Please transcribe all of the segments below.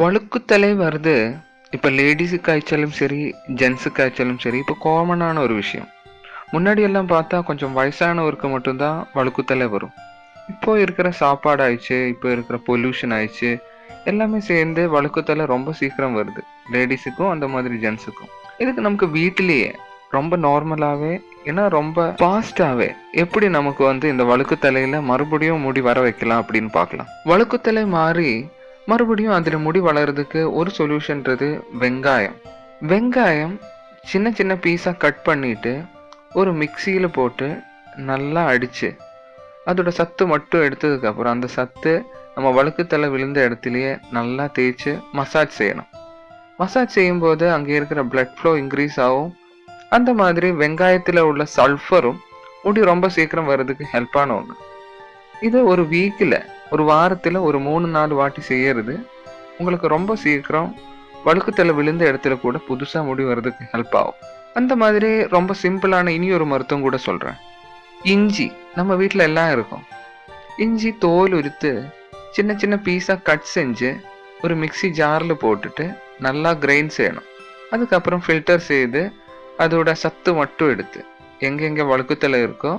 வழுக்குத்தலை வருது. இப்போ லேடிஸுக்கு காய்ச்சலும் சரி ஜென்ஸுக்கு காய்ச்சலும் சரி இப்போ காமனான ஒரு விஷயம். முன்னாடி எல்லாம் பார்த்தா கொஞ்சம் வயசானவருக்கு மட்டும்தான் வழுக்குத்தலை வரும். இப்போ இருக்கிற சாப்பாடு ஆயிடுச்சு இப்போ இருக்கிற பொல்யூஷன் ஆயிடுச்சு எல்லாமே சேர்ந்து வழுக்குத்தலை ரொம்ப சீக்கிரம் வருது. லேடிஸுக்கும் அந்த மாதிரி ஜென்ஸுக்கும். இதுக்கு நமக்கு வீட்டிலேயே ரொம்ப நார்மலாகவே ஏன்னா ரொம்ப ஃபாஸ்டாகவே எப்படி நமக்கு வந்து இந்த வழுக்குத்தலையில் மறுபடியும் முடி வர வைக்கலாம் அப்படின்னு பார்க்கலாம். வழுக்குத்தலை மாறி மறுபடியும் அதில் முடி வளர்றதுக்கு ஒரு சொல்யூஷன்றது வெங்காயம். வெங்காயம் சின்ன சின்ன பீஸாக கட் பண்ணிட்டு ஒரு மிக்சியில் போட்டு நல்லா அடித்து அதோட சத்து மட்டும் எடுத்ததுக்கப்புறம் அந்த சத்து நம்ம வழுக்குத்தலை விழுந்த இடத்துலையே நல்லா தேய்ச்சி மசாஜ் செய்யணும். மசாஜ் செய்யும்போது அங்கே இருக்கிற பிளட் ஃப்ளோ இன்க்ரீஸ் ஆகும். அந்த மாதிரி வெங்காயத்தில் உள்ள சல்ஃபரும் முடி ரொம்ப சீக்கிரம் வர்றதுக்கு ஹெல்ப்பான ஒன்று இது ஒரு வீக்கில் ஒரு வாரத்தில் ஒரு மூணு நாலு வாட்டி செய்யறது. உங்களுக்கு ரொம்ப சீக்கிரம் வழுக்குத்தலை விழுந்த இடத்துல கூட புதுசாக முடி வர்றதுக்கு ஹெல்ப் ஆகும். அந்த மாதிரி ரொம்ப சிம்பிளான இனி ஒரு மருத்துவம் கூட சொல்கிறேன் இஞ்சி நம்ம வீட்டில் எல்லாம் இருக்கும். இஞ்சி தோல் உரித்து சின்ன சின்ன பீஸாக கட் செஞ்சு ஒரு மிக்ஸி ஜாரில் போட்டுட்டு நல்லா கிரைண்ட் செய்யணும். அதுக்கப்புறம் ஃபில்டர் செய்து அதோட சத்து மட்டும் எடுத்து எங்கெங்கே வழுக்குத்தலை இருக்கோ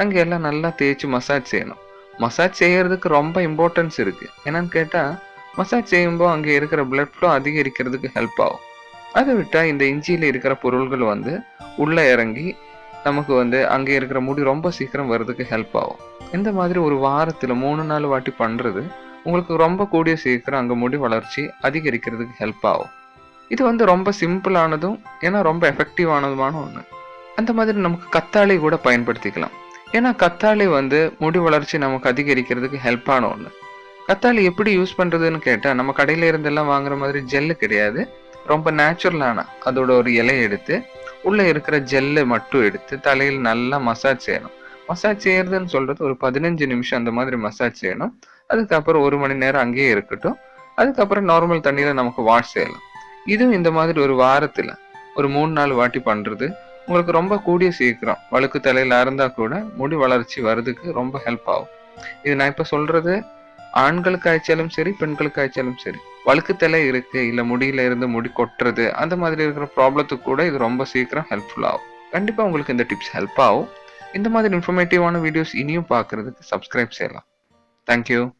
அங்கே எல்லாம் நல்லா தேய்ச்சி மசாஜ் செய்யணும். மசாஜ் செய்யறதுக்கு ரொம்ப இம்பார்ட்டன்ஸ் இருக்கு. என்னன்னு கேட்டால் மசாஜ் செய்யும்போது அங்கே இருக்கிற பிளட் ஃப்ளோ அதிகரிக்கிறதுக்கு ஹெல்ப் ஆகும். அதை விட்டால் இந்த இஞ்சியில் இருக்கிற பொருள்கள் வந்து உள்ளே இறங்கி நமக்கு வந்து அங்கே இருக்கிற முடி ரொம்ப சீக்கிரம் வர்றதுக்கு ஹெல்ப் ஆகும். இந்த மாதிரி ஒரு வாரத்தில் மூணு நாலு வாட்டி பண்ணுறது உங்களுக்கு ரொம்ப கூடிய சீக்கிரம் அங்கே முடி வளர்ச்சி அதிகரிக்கிறதுக்கு ஹெல்ப் ஆகும். இது வந்து ரொம்ப சிம்பிளானதும் ஏன்னா ரொம்ப எஃபெக்டிவானதுமான ஒன்று அந்த மாதிரி நமக்கு கத்தாழை கூட பயன்படுத்திக்கலாம். ஏன்னா கத்தாழை வந்து முடி வளர்ச்சி நமக்கு அதிகரிக்கிறதுக்கு ஹெல்ப்பான ஒன்று கத்தாழை எப்படி யூஸ் பண்ணுறதுன்னு கேட்டால் நம்ம கடையில் இருந்தெல்லாம் வாங்குற மாதிரி ஜெல்லு கிடையாது. ரொம்ப நேச்சுரலான அதோட ஒரு இலையை எடுத்து உள்ளே இருக்கிற ஜெல்லை மட்டும் எடுத்து தலையில் நல்லா மசாஜ் செய்யணும். மசாஜ் செய்யறதுன்னு சொல்கிறது ஒரு பதினஞ்சு நிமிஷம் அந்த மாதிரி மசாஜ் செய்யணும். அதுக்கப்புறம் ஒரு மணி நேரம் அங்கேயே இருக்கட்டும். அதுக்கப்புறம் நார்மல் தண்ணியில் நமக்கு வாஷ் செய்யலாம். இதுவும் இந்த மாதிரி ஒரு வாரத்தில் ஒரு மூணு நாள் வாட்டி பண்ணுறது உங்களுக்கு ரொம்ப கூடிய சீக்கிரம் வழுக்கு தலையில இருந்தா கூட முடி வளர்ச்சி வர்றதுக்கு ரொம்ப ஹெல்ப் ஆகும். இது நான் இப்ப சொல்றது ஆண்களுக்கு ஆய்ச்சாலும் சரி பெண்களுக்கு ஆய்ச்சாலும் சரி. வழுக்கு தலை இருக்கு இல்ல முடியில இருந்து முடி கொட்டுறது அந்த மாதிரி இருக்கிற ப்ராப்ளத்துக்கு கூட இது ரொம்ப சீக்கிரம் ஹெல்ப்ஃபுல் ஆகும். கண்டிப்பா உங்களுக்கு இந்த டிப்ஸ் ஹெல்ப் ஆகும். இந்த மாதிரி இன்ஃபர்மேட்டிவான வீடியோஸ் இனியும் பார்க்கறதுக்கு சப்ஸ்கிரைப் செய்யலாம். தேங்க்யூ